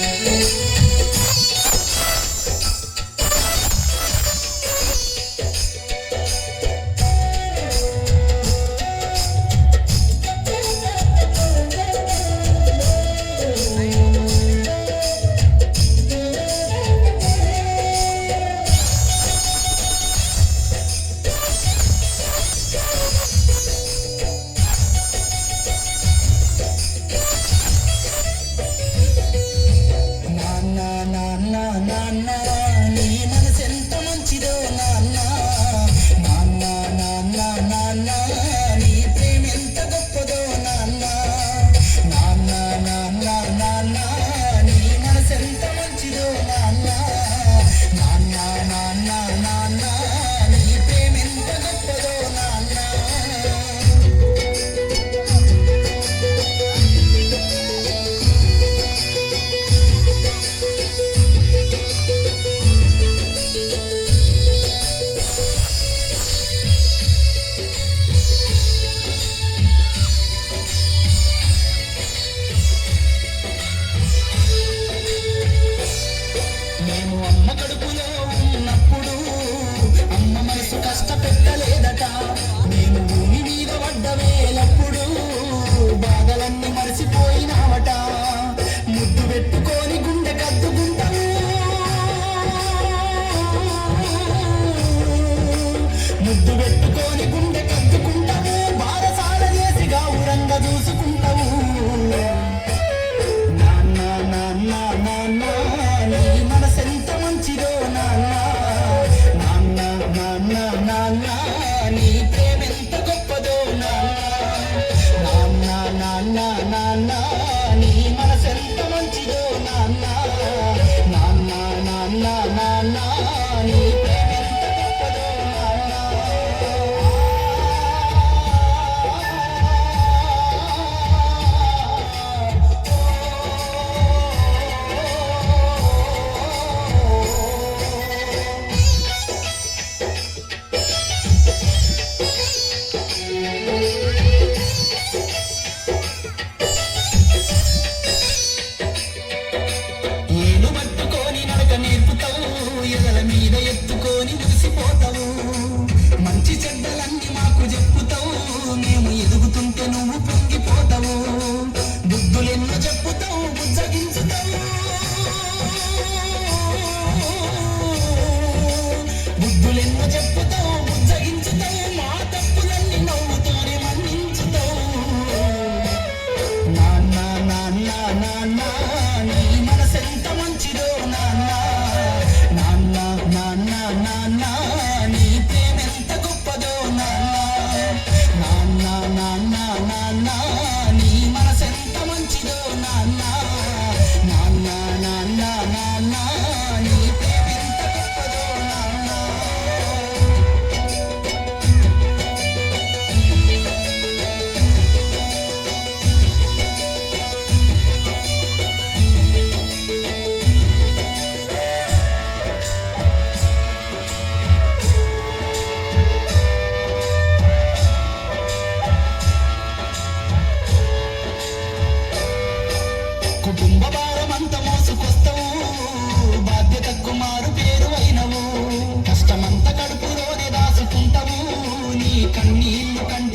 Yeah. కడుపులో అమ్మ మనసు కష్టపెట్టలేదట. నేను భూమి మీద పడ్డ వేలప్పుడు బాధలన్నీ మరిచిపోయినా నాన్న నీ చెప్పుతావు బుజ్జగించుతావు కుటుంబ భారమంతా మోసుకొస్తావు. బాధ్యతకు మారు పేరు అయినవు. కష్టమంతా కడుపులోనే దాసుకుంటావు నీ కన్నీళ్ళు కంటే